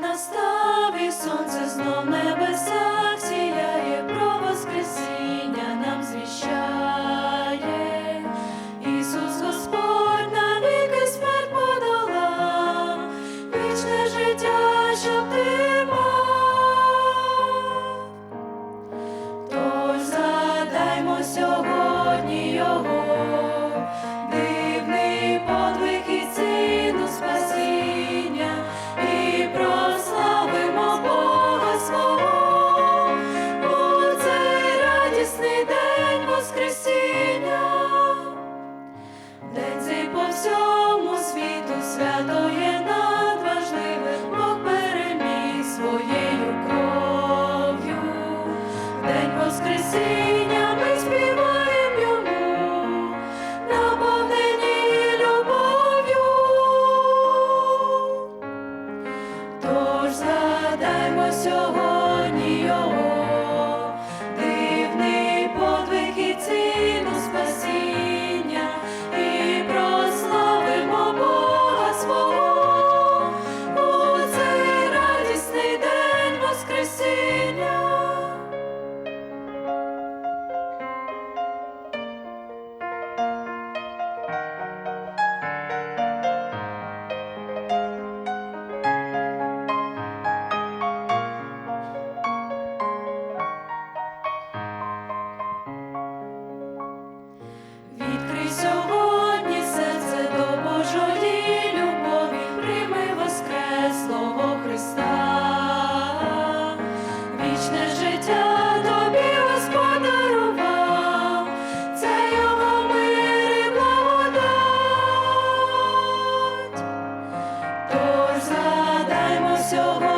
настав і сонце знов небеса пісіння ми співаємо йому, наповнені любов'ю, тож задаймо сьогодні. Задаймо сьогодні.